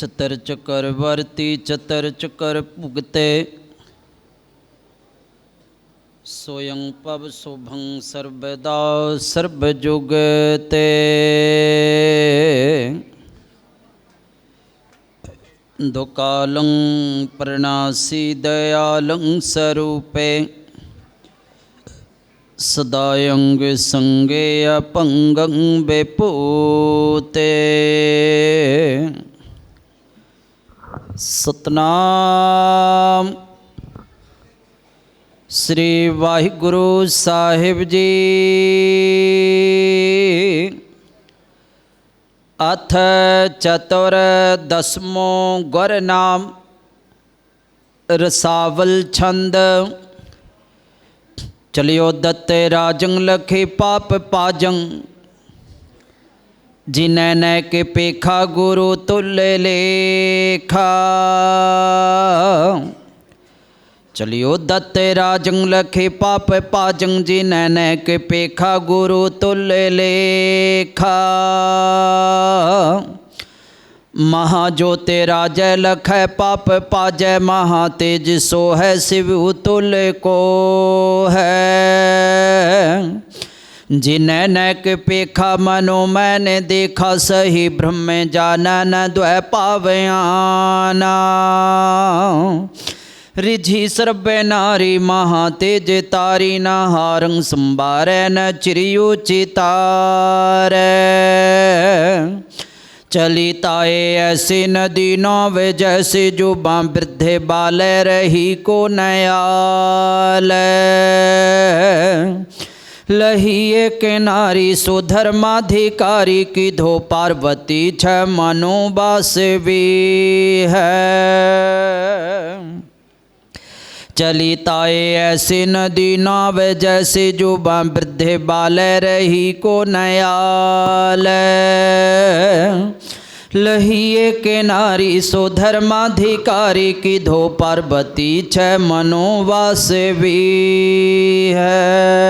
चतर चकर वर्ती चतर चकर भुगते सोयं पव शुभं सर्वदा सर्वजुगते। दुकालं प्रणासी दयालं स्वरूपे सदायंग संगे अपंगं बेपूते ਸਤਨਾਮ ਸ੍ਰੀ ਵਾਹਿਗੁਰੂ ਸਾਹਿਬ ਜੀ ਅਥ ਚਤੁਰ ਦਸਮੋ ਗੁਰ ਨਾਮ ਰਸਾਵਲ ਛੰਦ ਚਲਿਓ ਦੱਤੇ ਰਾਜੰ ਲਖੇ ਪਾਪ ਪਾਜੰ जिनैनक पेखा गुरु तुल लेखा। चलियो दत्त राजंग लखे पाप पाजंग जिनैनक पेखा गुरु तुल लेखा। महा महाज्योति राज लख पाप पाज, महातेज सो है शिव तुल को है। जिन नैक पेखा मनो मैंने देखा, सही ब्रह्म जान न द्वै पावयाना। रिझि सर्व नारी महातेज तारी, न हारंग संभार न चिरियो चितार चलिताए ऐसे नदी नौव, जैसे जो बाँ वृद्धे बाल, रही को नया लहिए के नारी सुधर्माधिकारी की धो पार्वती छ मनो बासवी है। चली ताए ऐसी नदी नाव, जैसे जो वृद्धे बाले रही को नयाल। लहिए के नारी सो धर्माधिकारी की धो पार्वती छ मनोवासवी है।